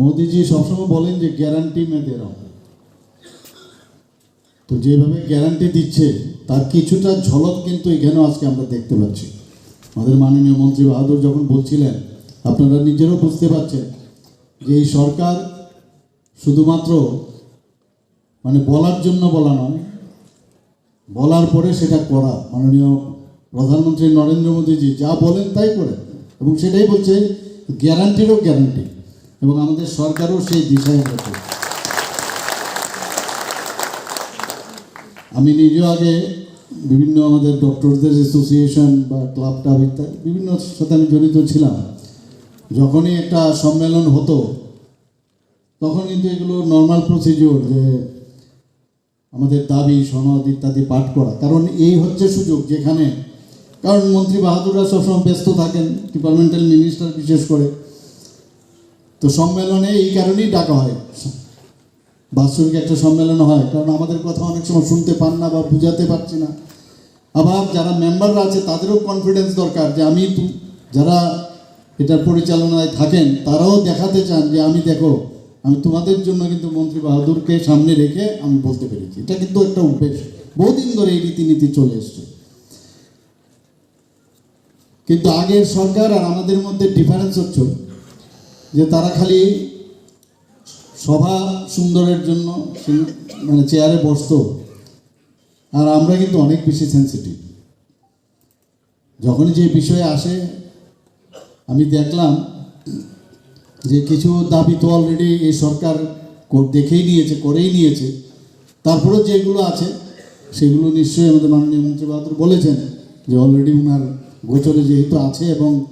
মোদিজি সবসময় বলেন যে গ্যারান্টি মে দে তো যেভাবে গ্যারান্টি দিচ্ছে, তার কিছুটা ঝলক কিন্তু এখানেও আজকে আমরা দেখতে পাচ্ছি। আমাদের মাননীয় মন্ত্রী বাহাদুর যখন বলছিলেন, আপনারা নিজেরও বুঝতে পারছেন যে এই সরকার শুধুমাত্র মানে বলার জন্য বলা নয়, বলার পরে সেটা করা। মাননীয় প্রধানমন্ত্রী নরেন্দ্র মোদীজি যা বলেন তাই করে এবং সেটাই বলছে গ্যারান্টিরও গ্যারান্টি এবং আমাদের সরকারও সেই দিশায় আমি নিজেও আগে বিভিন্ন আমাদের ডক্টরদের অ্যাসোসিয়েশন বা ক্লাব টাব ইত্যাদি বিভিন্ন সাথে আমি জড়িত ছিলাম। যখনই একটা সম্মেলন হতো, তখন কিন্তু এগুলো নর্মাল প্রসিজিওর যে আমাদের দাবি, সনদ ইত্যাদি পাঠ করা। কারণ এই হচ্ছে সুযোগ যেখানে, কারণ মন্ত্রী বাহাদুররা সবসময় ব্যস্ত থাকেন ডিপার্টমেন্টাল মিনিস্টার বিশেষ করে। তো সম্মেলনে এই কারণেই ডাকা হয়। বাৎসরিক একটা সম্মেলন হয়, কারণ আমাদের কথা অনেক সময় শুনতে পান না বা বুঝাতে পারছি না। আবার যারা মেম্বাররা আছে, তাদেরও কনফিডেন্স দরকার যে আমি যারা এটার পরিচালনায় থাকেন, তারাও দেখাতে চান যে আমি দেখো, আমি তোমাদের জন্য কিন্তু মন্ত্রী বাহাদুরকে সামনে রেখে আমি বলতে পেরেছি। এটা কিন্তু একটা অভ্যেস। বহুদিন ধরে এই রীতিনীতি চলে এসছে। কিন্তু আগের সরকার আর আমাদের মধ্যে ডিফারেন্স হচ্ছে। যে তারা খালি সভা সুন্দরের জন্য মানে চেয়ারে বসতো। আর আমরা কিন্তু অনেক বেশি সেন্সিটিভ যখনই যে বিষয়ে আসে, আমি দেখলাম যে কিছু দাবি তো অলরেডি এই সরকার কর- দেখেই নিয়েছে, করেই নিয়েছে। তারপরেও যেগুলো আছে, সেগুলো নিশ্চয়ই আমাদের মাননীয় মন্ত্রী বাহাদুর বলেছেন যে অলরেডি ওনার গোচরে যেহেতু আছে এবং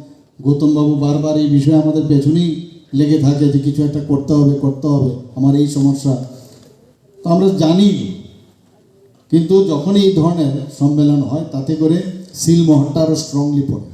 গৌতমবাবু বারবার এই বিষয়ে আমাদের পেছনেই লেগে থাকে যে কিছু একটা করতে হবে করতে হবে। আমার এই সমস্যা। তো আমরা জানি, কিন্তু যখন এই ধরনের সম্মেলন হয়, তাতে করে সিল মোহরটা আরও স্ট্রংলি পড়ে।